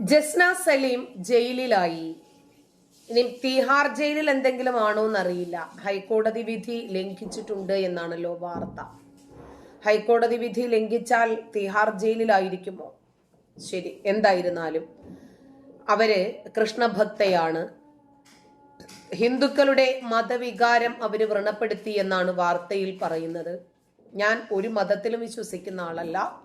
ജസ്ന സലീം ജയിലിലായി. ഇനി തീഹാർ ജയിലിൽ എന്തെങ്കിലും ആണോ എന്നറിയില്ല. ഹൈക്കോടതി വിധി ലംഘിച്ചിട്ടുണ്ട് എന്നാണല്ലോ വാർത്ത. ഹൈക്കോടതി വിധി ലംഘിച്ചാൽ തീഹാർ ജയിലിലായിരിക്കുമോ? ശരി എന്തായിരുന്നാലും. അവർ കൃഷ്ണഭക്തയാണ്. ഹിന്ദുക്കളുടെ മതവികാരം അവർ വ്രണപ്പെടുത്തി എന്നാണ് വാർത്തയിൽ പറയുന്നത്. ഞാൻ ഒരു മതത്തിലും വിശ്വസിക്കുന്ന ആളല്ല.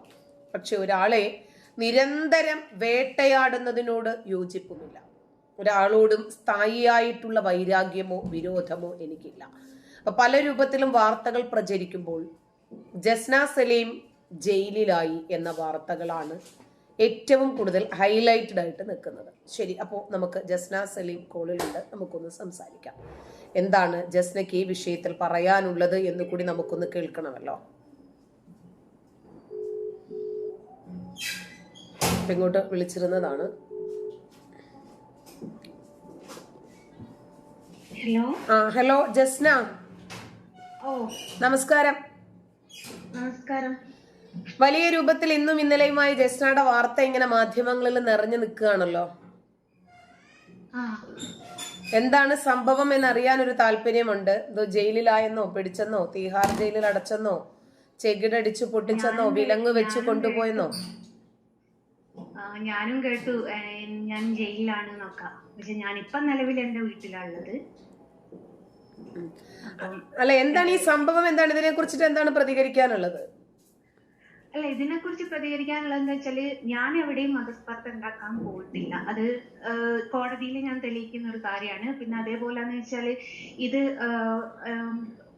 പക്ഷെ ഒരാളെ നിരന്തരം വേട്ടയാടുന്നതിനോട് യോജിപ്പുമില്ല ഒരാളോടും സ്ഥായിയായിട്ടുള്ള വൈരാഗ്യമോ വിരോധമോ എനിക്കില്ല. പല രൂപത്തിലും വാർത്തകൾ പ്രചരിക്കുമ്പോൾ ജസ്ന സലീം ജയിലിലായി എന്ന വാർത്തകളാണ് ഏറ്റവും കൂടുതൽ ഹൈലൈറ്റഡ് ആയിട്ട് നിൽക്കുന്നത്. ശരി അപ്പോൾ നമുക്ക് ജസ്ന സലീം കോളിലുണ്ട്. നമുക്കൊന്ന് സംസാരിക്കാം. എന്താണ് ജസ്നയ്ക്ക് ഈ വിഷയത്തിൽ പറയാനുള്ളത് എന്ന് കൂടി നമുക്കൊന്ന് കേൾക്കണമല്ലോ. ഇപ്പൊ ഇങ്ങോട്ട് വിളിച്ചിരുന്നതാണ്. ഹലോ ആ ഹലോ ജസ്ന. ഓ. നമസ്കാരം. നമസ്കാരം. വലിയ രൂപത്തിൽ ഇന്നും ഇന്നലെയുമായി ജസ്നയുടെ വാർത്ത ഇങ്ങനെ മാധ്യമങ്ങളിൽ നിറഞ്ഞു നിൽക്കുകയാണല്ലോ. എന്താണ് സംഭവം എന്നറിയാൻ ഒരു താല്പര്യമുണ്ട്. ഇത് ജയിലിലായെന്നോ പിടിച്ചെന്നോ തീഹാർ ജയിലിൽ അടച്ചെന്നോ ചെകിടടിച്ചു പൊട്ടിച്ചെന്നോ വിലങ്ങ് വെച്ച് കൊണ്ടുപോയെന്നോ? ഞാനും കേട്ടു. ഞാൻ ജയിലിലാണ് നോക്കാം ഞാൻ ഞാനിപ്പം നിലവിൽ എന്റെ വീട്ടിലാണുള്ളത്. അല്ല എന്താണ് ഈ സംഭവം? എന്താണ് ഇതിനെ കുറിച്ചിട്ട് എന്താണ് പ്രതികരിക്കാനുള്ളത്? അല്ല ഇതിനെ കുറിച്ച് പ്രതികരിക്കാനുള്ളത് എന്താ വെച്ചാൽ ഞാൻ എവിടെയും മതസ്പർദ്ധ ഉണ്ടാക്കാൻ പോയിട്ടില്ല. അത് കോടതിയിൽ ഞാൻ തെളിയിക്കുന്ന ഒരു കാര്യമാണ്. പിന്നെ അതേപോലെ എന്ന് വെച്ചാൽ ഇത്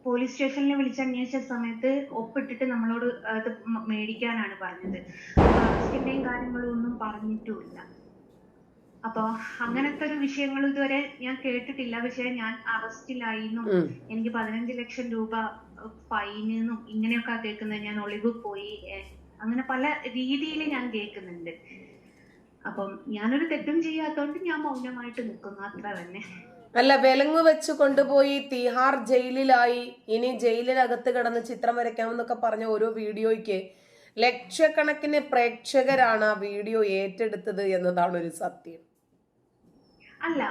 പോലീസ് സ്റ്റേഷനിൽ വിളിച്ചന്വേഷിച്ച സമയത്ത് ഒപ്പിട്ടിട്ട് നമ്മളോട് അത് മേടിക്കാനാണ് പറഞ്ഞത്. അറസ്റ്റിന്റെയും കാര്യങ്ങളും ഒന്നും പറഞ്ഞിട്ടുമില്ല. അപ്പൊ അങ്ങനത്തെ ഒരു വിഷയങ്ങൾ ഇതുവരെ ഞാൻ കേട്ടിട്ടില്ല. പക്ഷെ ഞാൻ അറസ്റ്റിലായിന്നും. എനിക്ക് പതിനഞ്ച് ലക്ഷം രൂപ ഫൈനെന്നും ഇങ്ങനെയൊക്കെ കേൾക്കുന്നത് ഞാൻ ഒളിവ് പോയി അങ്ങനെ പല രീതിയിൽ ഞാൻ കേൾക്കുന്നുണ്ട്. അപ്പം ഞാനൊരു തെറ്റും ചെയ്യാത്തോണ്ട് ഞാൻ മൗനമായിട്ട് നിൽക്കുന്നു. അത്ര തന്നെ. അല്ല വിലങ്ങ് വെച്ച് കൊണ്ടുപോയി തിഹാർ ജയിലിലായി ഇനി ജയിലിനകത്ത് കിടന്ന് ചിത്രം വരയ്ക്കാമെന്നൊക്കെ പറഞ്ഞ ഓരോ വീഡിയോയ്ക്ക് ലക്ഷക്കണക്കിന് പ്രേക്ഷകരാണ് ആ വീഡിയോ ഏറ്റെടുത്തത് എന്നതാണ് ഒരു സത്യം. അല്ല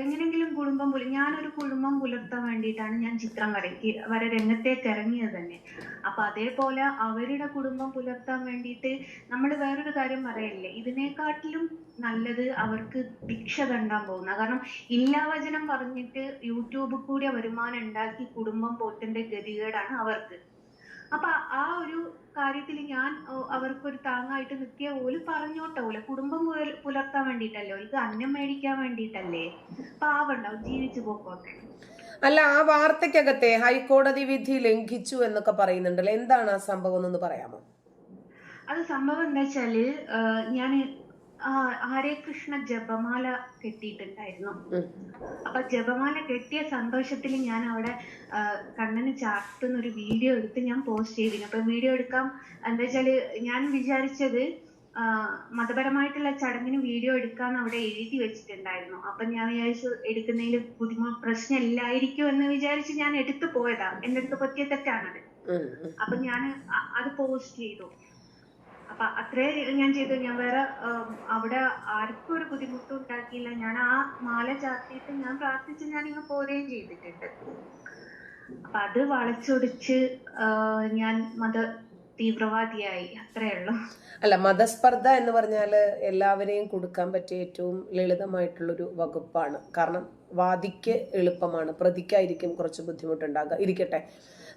എങ്ങനെങ്കിലും കുടുംബം പുല ഞാനൊരു കുടുംബം പുലർത്താൻ വേണ്ടിയിട്ടാണ് ഞാൻ ചിത്രം വരയ്ക്ക് വര രംഗത്തേക്ക് ഇറങ്ങിയത് തന്നെ. അപ്പൊ അതേപോലെ അവരുടെ കുടുംബം പുലർത്താൻ വേണ്ടിയിട്ട് നമ്മൾ വേറൊരു കാര്യം പറയല്ലേ ഇതിനെക്കാട്ടിലും നല്ലത് അവർക്ക് ഭിക്ഷ കണ്ടാൻ പോകുന്ന. കാരണം ഇല്ലാവചനം പറഞ്ഞിട്ട് യൂട്യൂബിൽ കൂടി വരുമാനം ഉണ്ടാക്കി കുടുംബം പോറ്റേണ്ട ഗതികേടാണ് അവർക്ക്. അപ്പൊ ആ ഒരു കാര്യത്തിൽ ഞാൻ അവർക്ക് ഒരു താങ്ങായിട്ട് നിൽക്കിയ ഓൽ പറഞ്ഞോട്ടെ. ഓലെ കുടുംബം പുലർത്താൻ വേണ്ടിയിട്ടല്ലേ ഓൽക്ക് അന്നം മേടിക്കാൻ വേണ്ടിയിട്ടല്ലേ പാവണ്ടാവും ജീവിച്ചു പോക്കോട്ടെ. അല്ല ആ വാർത്തക്കകത്തെ ഹൈക്കോടതി വിധി ലംഘിച്ചു എന്നൊക്കെ പറയുന്നുണ്ടല്ലോ. എന്താണ് ആ സംഭവം എന്നൊന്ന് പറയാമോ? അത് സംഭവം എന്താ വെച്ചാൽ ഞാൻ ഹരേ കൃഷ്ണ ജപമാല കെട്ടിയിട്ടുണ്ടായിരുന്നു. അപ്പൊ ജപമാല കെട്ടിയ സന്തോഷത്തിൽ ഞാൻ അവിടെ കണ്ണന് ചാർത്തുന്ന ഒരു വീഡിയോ എടുത്ത് ഞാൻ പോസ്റ്റ് ചെയ്തിരുന്നു. അപ്പൊ വീഡിയോ എടുക്കാം. എന്താ വെച്ചാൽ ഞാൻ വിചാരിച്ചത് മതപരമായിട്ടുള്ള ചടങ്ങിന് വീഡിയോ എടുക്കാന്ന് അവിടെ എഴുതി വെച്ചിട്ടുണ്ടായിരുന്നു. അപ്പൊ ഞാൻ വിചാരിച്ചു എടുക്കുന്നതിൽ ബുദ്ധിമുട്ട് പ്രശ്നം ഇല്ലായിരിക്കും എന്ന് വിചാരിച്ച് ഞാൻ എടുത്തു പോയതാ. എന്റെ അടുത്ത് പറ്റിയ തെറ്റാണത്. അപ്പൊ ഞാൻ അത് പോസ്റ്റ് ചെയ്തു. അപ്പൊ അത്രേ ഞാൻ ചെയ്തു. ഞാൻ വേറെ അവിടെ ആർക്കും ഒരു ബുദ്ധിമുട്ടും ഉണ്ടാക്കിയില്ല. ഞാൻ ആ മാല ചാർത്തിയിട്ട് ഞാൻ പ്രാർത്ഥിച്ച് ഞാൻ ഇങ്ങ് പോരുകയും ചെയ്തിട്ടുണ്ട്. അപ്പൊ അത് വളച്ചൊടിച്ച് ഞാൻ മത തീവ്രവാദിയായി. അത്രേ ഉള്ളൂ. അല്ല മതസ്പർദ്ധ എന്ന് പറഞ്ഞാൽ എല്ലാവരെയും കൊടുക്കാൻ പറ്റിയ ഏറ്റവും ലളിതമായിട്ടുള്ളൊരു വകുപ്പാണ്. കാരണം വാദിക്ക് എളുപ്പമാണ്. പ്രതിക്കായിരിക്കും കുറച്ച് ബുദ്ധിമുട്ടുണ്ടാകുക ഇരിക്കട്ടെ.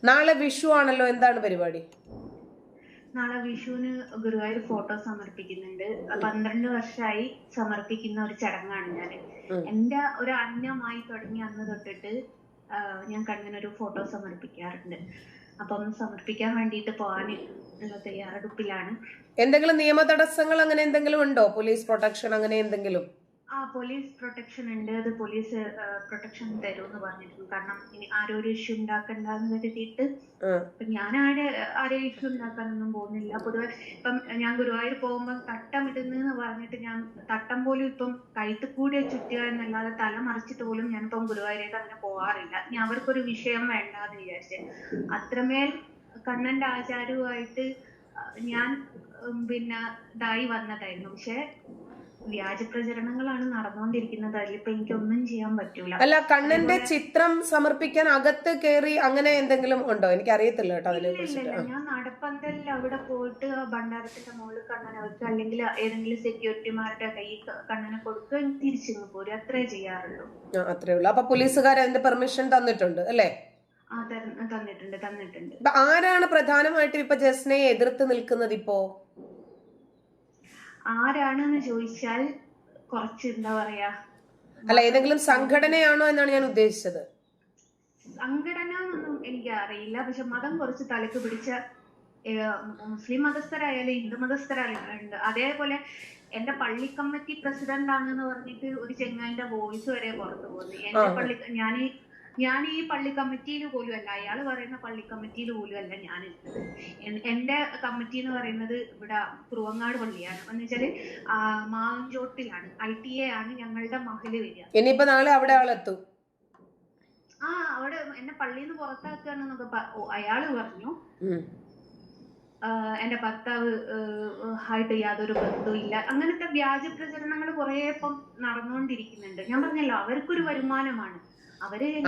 നാളെ വിഷു ആണല്ലോ. എന്താണ് പരിപാടി? നാളെ വിഷുവിന് ഗുരുവായൂർ ഫോട്ടോ സമർപ്പിക്കുന്നുണ്ട്. പന്ത്രണ്ട് വർഷമായി സമർപ്പിക്കുന്ന ഒരു ചടങ്ങാണ് ഞാൻ. എന്റെ ഒരു അന്നമായി തുടങ്ങി അന്ന് തൊട്ടിട്ട് ഞാൻ ഞാൻ ഒരു ഫോട്ടോ സമർപ്പിക്കാറുണ്ട്. അപ്പം സമർപ്പിക്കാൻ വേണ്ടിയിട്ട് പോകാൻ ഉള്ള തയ്യാറെടുപ്പിലാണ്. എന്തെങ്കിലും നിയമ തടസ്സങ്ങൾ അങ്ങനെ എന്തെങ്കിലും ഉണ്ടോ? പോലീസ് പ്രൊട്ടക്ഷൻ അങ്ങനെ എന്തെങ്കിലും? ആ പോലീസ് പ്രൊട്ടക്ഷൻ ഉണ്ട് അത് പോലീസ് പ്രൊട്ടക്ഷൻ എന്ന് പറഞ്ഞിരുന്നു. കാരണം ഇനി ആരോ ഒരു ഇഷ്യൂ ഉണ്ടാക്കണ്ടെന്ന് കരുതിയിട്ട് ഇപ്പോ ഞാൻ ആരെ ആരെ ഇഷ്യൂ ഉണ്ടാക്കാനൊന്നും പോകുന്നില്ല. പൊതുവെ ഇപ്പം ഞാൻ ഗുരുവായൂർ പോകുമ്പോൾ തട്ടം ഇടുന്നെന്ന് പറഞ്ഞിട്ട് ഞാൻ തട്ടം പോലും ഇപ്പം കഴുത്ത് കൂടെ ചുറ്റുക എന്നല്ലാതെ തല മറിച്ചിട്ട് പോലും ഞാൻ ഇപ്പം ഗുരുവായൂരേക്ക് അങ്ങനെ പോകാറില്ല ഇനി അവർക്കൊരു വിഷയം വേണ്ടാന്ന് വിചാരിച്ച്. അത്രമേൽ കണ്ണന്റെ ആചാരവുമായിട്ട് ഞാൻ പിന്നെ ഇതായി വന്നതായിരുന്നു. പക്ഷെ വ്യാജ പ്രചരണങ്ങളാണ് നടന്നുകൊണ്ടിരിക്കുന്നത് അതിലിപ്പോ എനിക്കൊന്നും ചെയ്യാൻ പറ്റൂല. അല്ല കണ്ണന്റെ ചിത്രം സമർപ്പിക്കാൻ അകത്ത് കയറി അങ്ങനെ എന്തെങ്കിലും ഉണ്ടോ? എനിക്ക് അറിയത്തില്ല കേട്ടോ അതിനെ കുറിച്ചിട്ട്. ഞാൻ നടപ്പന്തലിൽ അവിടെ പോയിട്ട് ഭണ്ഡാരത്തിന്റെ മുകളിൽ കണ്ണനെ വെക്കുക. അല്ലെങ്കിൽ ഏതെങ്കിലും സെക്യൂരിറ്റിമാരുടെ കൈ കണ്ണനെ കൊടുക്കുക. തിരിച്ചിങ്ങ് പോരും. അത്രേ ചെയ്യാറുള്ളൂ. അത്രേ ഉള്ളൂ. അപ്പൊ പോലീസുകാർ അതിന്റെ പെർമിഷൻ തന്നിട്ടുണ്ട് അല്ലേ? തന്നിട്ടുണ്ട് തന്നിട്ടുണ്ട്. ആരാണ് പ്രധാനമായിട്ടും ഇപ്പൊ ജസ്നയെ എതിർത്ത് നിൽക്കുന്നത് ഇപ്പോ? ആരാണെന്ന് ചോദിച്ചാൽ കുറച്ച് എന്താ പറയാ അല്ല ഏതെങ്കിലും സംഘടനയാണോ എന്നാണ് ഞാൻ ഉദ്ദേശിച്ചത്? സംഘടന എന്നൊന്നും എനിക്ക് അറിയില്ല പക്ഷെ മതം കുറച്ച് തലക്ക് പിടിച്ച മുസ്ലിം മതസ്ഥരായാലും ഹിന്ദു മതസ്ഥരായാലും അതേപോലെ എന്റെ പള്ളി കമ്മിറ്റി പ്രസിഡന്റ് ആണെന്ന് പറഞ്ഞിട്ട് ഒരു ചെങ്ങായിന്റെ വോയിസ് വരെ പുറത്തു പോകുന്നു എന്റെ പള്ളി ഞാൻ ഞാൻ ഈ പള്ളി കമ്മിറ്റിയിൽ പോലും അല്ല അയാൾ പറയുന്ന പള്ളി കമ്മിറ്റിയിൽ പോലും അല്ല ഞാൻ എന്റെ കമ്മിറ്റി എന്ന് പറയുന്നത് ഇവിടെ കുറുവങ്ങാട് പള്ളിയാണ്. എന്ന് വെച്ചാൽ മാവഞ്ചോട്ടിലാണ്. ഐ ടി എ ആണ് ഞങ്ങളുടെ മഹൽ വരിക. ഇനിയിപ്പോ നാളെ അവിടെ ആളെത്തും. ആ അവിടെ എന്നെ പള്ളിയിൽ നിന്ന് പുറത്താക്കുകയാണെന്നൊക്കെ അയാൾ പറഞ്ഞു. എന്റെ ഭർത്താവ് ആയിട്ട് യാതൊരു ബന്ധവും ഇല്ല. അങ്ങനത്തെ വ്യാജ പ്രചരണങ്ങൾ കുറെ ഇപ്പം നടന്നുകൊണ്ടിരിക്കുന്നുണ്ട് ഞാൻ പറഞ്ഞല്ലോ അവർക്കൊരു വരുമാനമാണ്.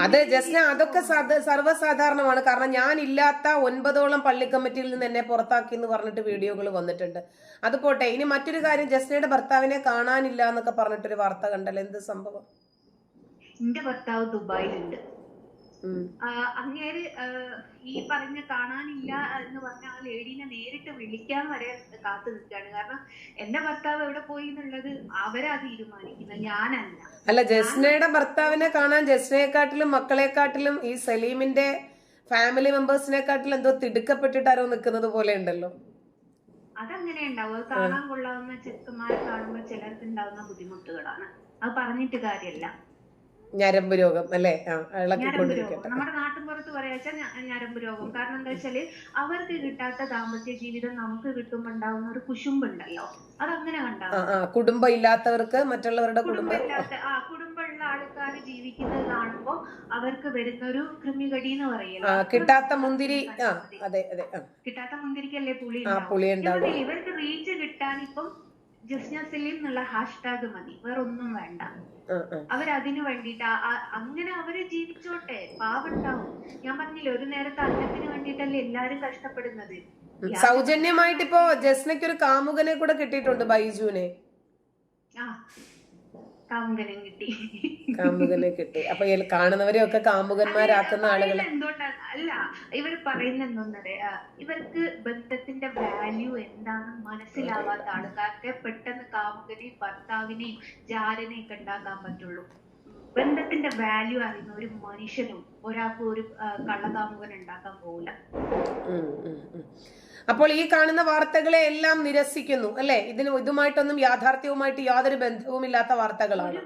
അത് ജസ്ന അതൊക്കെ സർവസാധാരണമാണ്. കാരണം ഞാൻ ഇല്ലാത്ത ഒൻപതോളം പള്ളി കമ്മിറ്റിയിൽ നിന്ന് എന്നെ പുറത്താക്കി എന്ന് പറഞ്ഞിട്ട് വീഡിയോകൾ വന്നിട്ടുണ്ട്. അത് പോട്ടെ ഇനി മറ്റൊരു കാര്യം ജസ്നയുടെ ഭർത്താവിനെ കാണാനില്ല എന്നൊക്കെ പറഞ്ഞിട്ടൊരു വാർത്ത കണ്ടല്ലോ. എന്ത് സംഭവം? എന്റെ ഭർത്താവ് ദുബായിലുണ്ട്. അങ്ങേര് ഈ പറഞ്ഞ കാണാനില്ല എന്ന് പറഞ്ഞ ആ ലേഡീനെ നേരിട്ട് വിളിക്കാൻ വരെ കാത്തു നിൽക്കുകയാണ്. കാരണം എന്റെ ഭർത്താവ് എവിടെ പോയി എന്നുള്ളത് അവരാ തീരുമാനിക്കുന്നത് ഞാനല്ല. അല്ല ജസ്നയുടെ ഭർത്താവിനെ കാണാൻ ജസ്നയെക്കാട്ടിലും മക്കളെക്കാട്ടിലും ഈ സലീമിന്റെ ഫാമിലി മെമ്പേഴ്സിനെക്കാട്ടിലും എന്തോ തിടുക്കപ്പെട്ടിട്ടാരോ നിൽക്കുന്നത് പോലെ ഉണ്ടല്ലോ. അതങ്ങനെ ഉണ്ടാവും. അത് കാണാൻ കൊള്ളാവുന്ന ചെക്കന്മാരെ കാണുമ്പോൾ ചിലർക്ക് ഉണ്ടാവുന്ന ബുദ്ധിമുട്ടുകളാണ്. അത് പറഞ്ഞിട്ട് കാര്യമല്ല. ഞരമ്പ് രോഗം അല്ലേ? ആ ഞരമ്പ് രോഗം. നമ്മുടെ നാട്ടിൻപുറത്ത് ഞരമ്പ് രോഗം. കാരണം എന്താ വെച്ചാൽ അവർക്ക് കിട്ടാത്ത ദാമ്പത്യ ജീവിതം നമുക്ക് കിട്ടുമ്പോ ഉണ്ടാവുന്ന ഒരു കുശുമ്പുണ്ടല്ലോ. അതങ്ങനെ കണ്ടാവും കുടുംബം ഇല്ലാത്തവർക്ക് മറ്റുള്ളവരുടെ കുടുംബം. കുടുംബമില്ലാത്ത ആ കുടുംബമുള്ള ആൾക്കാർ ജീവിക്കുന്നത് കാണുമ്പോ അവർക്ക് വരുന്ന ഒരു കൃമികടി എന്ന് പറയല്ലോ കിട്ടാത്ത മുന്തിരി അതെ അതെ കിട്ടാത്ത മുന്തിരിക്കല്ലേ പുളി പുളി ഇവർക്ക് റീച്ച് കിട്ടാൻ ഇപ്പം ജസ്ന സലീം എന്നുള്ള ഹാഷ്ടാഗ് മതി. വേറെ ഒന്നും വേണ്ട അവരതിനു വേണ്ടിട്ട് അങ്ങനെ അവർ ജീവിച്ചോട്ടെ. പാവുണ്ടാവും. ഞാൻ പറഞ്ഞില്ലേ ഒരു നേരത്തെ അന്നത്തിന് വേണ്ടിട്ടല്ലേ എല്ലാരും കഷ്ടപ്പെടുന്നത്. സൗജന്യമായിട്ട് ഇപ്പോ ജസ്നയ്ക്ക് ഒരു കാമുകനെ കൂടെ കിട്ടിയിട്ടുണ്ട് ബൈജുവിനെ. ആ. കാമുകനും കിട്ടി. കാമുകനെ കിട്ടി. അപ്പൊ കാണുന്നവരെ ഒക്കെ കാമുകന്മാരാക്കുന്ന ആളുകൾ എന്തുകൊണ്ടാണ് അല്ല ഇവർ പറയുന്ന എന്തോന്നറിയാ ഇവർക്ക് ബന്ധത്തിന്റെ വാല്യൂ എന്താണെന്ന് മനസ്സിലാവാത്ത ആൾക്കാർക്ക് പെട്ടെന്ന് കാമുകനെയും ഭർത്താവിനെയും ജാരനെയും ഒക്കെ ഉണ്ടാക്കാൻ പറ്റുള്ളൂ. ബന്ധത്തിന്റെ വാല്യൂ അറിയുന്ന ഒരു മനുഷ്യനും ഒരാൾക്ക് ഒരു കള്ളകാമുകൻ ഉണ്ടാക്കാൻ പോകില്ല. അപ്പോൾ ഈ കാണുന്ന വാർത്തകളെ എല്ലാം നിരസിക്കുന്നു അല്ലെ? ഇതിന് ഇതുമായിട്ടൊന്നും യാഥാർത്ഥ്യവുമായിട്ട് യാതൊരു ബന്ധവുമില്ലാത്ത വാർത്തകളാണ്.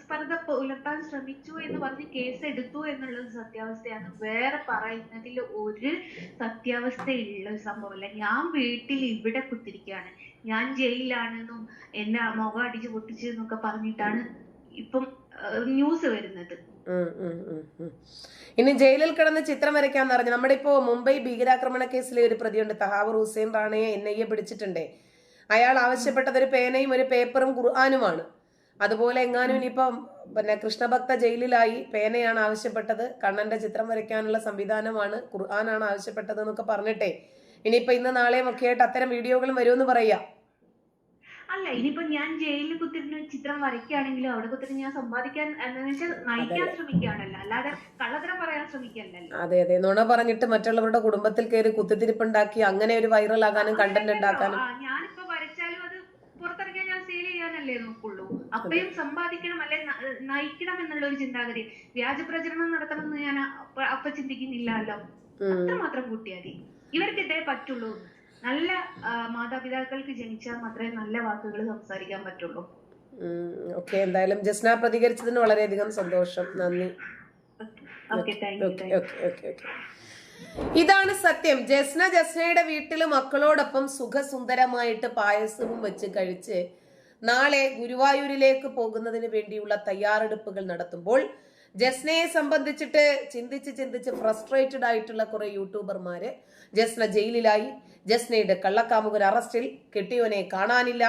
സ്പർദ്ധ പുലർത്താൻ ശ്രമിച്ചു എന്ന് പറഞ്ഞ് കേസ് എടുത്തു എന്നുള്ളത് സത്യാവസ്ഥയാണ് വേറെ പറയുന്നതിൽ ഒരു സത്യാവസ്ഥയുള്ള സംഭവമല്ല. ഞാൻ വീട്ടിൽ ഇവിടെ കുത്തിരിക്കുകയാണ്. ഞാൻ ജയിലിലാണെന്നും എന്നെ മുഖം അടിച്ച് പൊട്ടിച്ചു എന്നൊക്കെ പറഞ്ഞിട്ടാണ് ഇപ്പം ന്യൂസ് വരുന്നത്. ഇനി ജയിലിൽ കിടന്ന് ചിത്രം വരയ്ക്കാന്ന് പറഞ്ഞു. നമ്മുടെ ഇപ്പോ മുംബൈ ഭീകരാക്രമണ കേസിലെ ഒരു പ്രതിയുണ്ട്. തഹാവർ ഹുസൈൻ റാണയെ എൻ ഐ എ പിടിച്ചിട്ടുണ്ടേ. അയാൾ ആവശ്യപ്പെട്ടത് ഒരു പേനയും ഒരു പേപ്പറും ഖുർആാനുമാണ്. അതുപോലെ എങ്ങാനും ഇനിയിപ്പം പിന്നെ കൃഷ്ണഭക്ത ജയിലിലായി പേനയാണ് ആവശ്യപ്പെട്ടത്. കണ്ണന്റെ ചിത്രം വരയ്ക്കാനുള്ള സംവിധാനമാണ്. ഖുർആനാണ് ആവശ്യപ്പെട്ടത് എന്നൊക്കെ പറഞ്ഞിട്ടേ. ഇനിയിപ്പോ ഇന്ന് നാളെയും ഒക്കെ ആയിട്ട് അത്തരം വീഡിയോകളും വരുമെന്ന് പറയാം. അല്ല ഇനിയിപ്പോ ഞാൻ ജയിലിൽ കുത്തിരുന്ന് ചിത്രം വരയ്ക്കുകയാണെങ്കിലും അവിടെ കുത്തിരുന്ന് ഞാൻ സമ്പാദിക്കാൻ നയിക്കാൻ ശ്രമിക്കുകയാണല്ലോ. അല്ലാതെ കള്ളത്തരം പറയാൻ ശ്രമിക്കല്ലല്ലോ അതെ അതെ. നുണ പറഞ്ഞിട്ട് മറ്റുള്ളവരുടെ കുടുംബത്തിൽ കയറി കുത്തിത്തിരിപ്പുണ്ടാക്കി അങ്ങനെ ഒരു വൈറൽ ആകാനും കണ്ടന്റ് ഉണ്ടാക്കാനും. ഞാനിപ്പോ വരച്ചാലും അത് പുറത്തിറങ്ങിയാൽ ഞാൻ സെയിൽ ചെയ്യാനല്ലേ നോക്കുള്ളൂ. അപ്പയും സമ്പാദിക്കണം അല്ലെ നയിക്കണം എന്നുള്ള ഒരു ചിന്താഗതി. വ്യാജ പ്രചരണം നടത്തണം എന്ന് ഞാൻ അപ്പ ചിന്തിക്കുന്നില്ലല്ലോ. അത്രമാത്രം കൂട്ടിയാൽ മതി. ഇവർക്കിതേ പറ്റുള്ളൂ. നല്ല മാതാപിതാക്കൾക്ക് ജനിച്ചാൽ മാത്രമേ നല്ല വാക്കുകൾ സംസാരിക്കാൻ പറ്റുള്ളൂ. ഓക്കെ. എന്തായാലും ജസ്ന പ്രതികരിച്ചതിന് വളരെയധികം സന്തോഷം. നന്ദി. ഇതാണ് സത്യം. ജസ്ന ജസ്നയുടെ വീട്ടിൽ മക്കളോടൊപ്പം സുഖസുന്ദരമായിട്ട് പായസവും വെച്ച് കഴിച്ച് നാളെ ഗുരുവായൂരിലേക്ക് പോകുന്നതിന് വേണ്ടിയുള്ള തയ്യാറെടുപ്പുകൾ നടത്തുമ്പോൾ ജസ്നയെ സംബന്ധിച്ചിട്ട് ചിന്തിച്ച് ചിന്തിച്ച് ഫ്രസ്ട്രേറ്റഡ് ആയിട്ടുള്ള കുറെ യൂട്യൂബർമാര് ജസ്ന ജയിലിലായി. ജസ്നയുടെ കള്ളക്കാമുകൻ അറസ്റ്റിൽ കെട്ടിയവനെ കാണാനില്ല.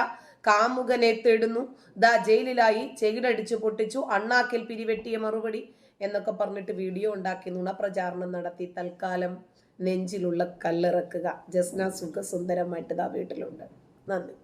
കാമുകനെ തേടുന്നു. ദാ ജയിലിലായി ചെകിടടിച്ചു പൊട്ടിച്ചു. അണ്ണാക്കിൽ പിരിവെട്ടിയ മറുപടി എന്നൊക്കെ പറഞ്ഞിട്ട് വീഡിയോ ഉണ്ടാക്കി നുണപ്രചാരണം നടത്തി തൽക്കാലം നെഞ്ചിലുള്ള കല്ലിറക്കുക. ജസ്ന സുഖസുന്ദരമായിട്ട് ദാ വീട്ടിലുണ്ട്. നന്ദി.